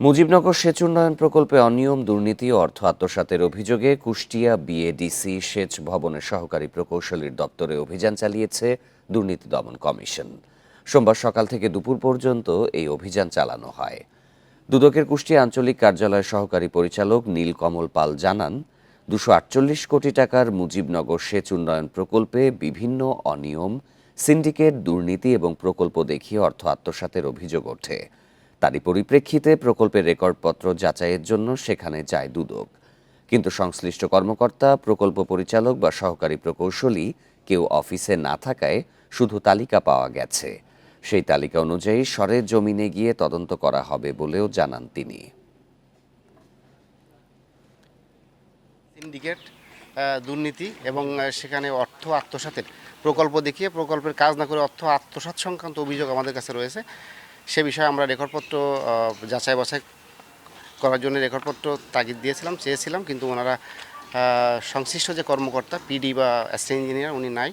মুজিবনগর সেচ উন্নয়ন প্রকল্পে অনিয়ম, দুর্নীতি ও অর্থ আত্মসাতের অভিযোগে কুষ্টিয়া বিএডিসি সেচ ভবনের সহকারী প্রকৌশলীর দপ্তরে অভিযান চালিয়েছে দুর্নীতি দমন কমিশন। সোমবার সকাল থেকে দুপুর পর্যন্ত এই অভিযান চালানো হয়। দুদকের কুষ্টিয়া আঞ্চলিক কার্যালয়ের সহকারী পরিচালক নীলকমল পাল জানান, দুশো আটচল্লিশ কোটি টাকার মুজিবনগর সেচ উন্নয়ন প্রকল্পে বিভিন্ন অনিয়ম, সিন্ডিকেট, দুর্নীতি এবং প্রকল্প দেখিয়ে অর্থ আত্মসাতের অভিযোগ ওঠে। তারই পরিপ্রেক্ষিতে প্রকল্পের রেকর্ডপত্র যাচাইয়ের জন্য সেখানে যায় দুদক। কিন্তু সংশ্লিষ্ট কর্মকর্তা, প্রকল্প পরিচালক বা সহকারী প্রকৌশলী কেউ অফিসে না থাকায় শুধু তালিকা পাওয়া গেছে। সেই তালিকা অনুযায়ী সরের জমিনে গিয়ে তদন্ত করা হবে বলেও জানান তিনি। সিন্ডিকেট দুর্নীতি এবং সেখানে অর্থ আত্মসাতের প্রকল্প দেখিয়ে প্রকল্পের কাজ না করে অর্থ আত্মসাৎ সংক্রান্ত অভিযোগ আমাদের কাছে রয়েছে। সে বিষয়ে আমরা রেকর্ডপত্র যাচাই বাছাই করার জন্য রেকর্ডপত্র তাগিদ দিয়েছিলাম, চেয়েছিলাম, কিন্তু ওনারা সংশ্লিষ্ট যে কর্মকর্তা পিডি বা অ্যাসিস্ট্যান্ট ইঞ্জিনিয়ার উনি নাই।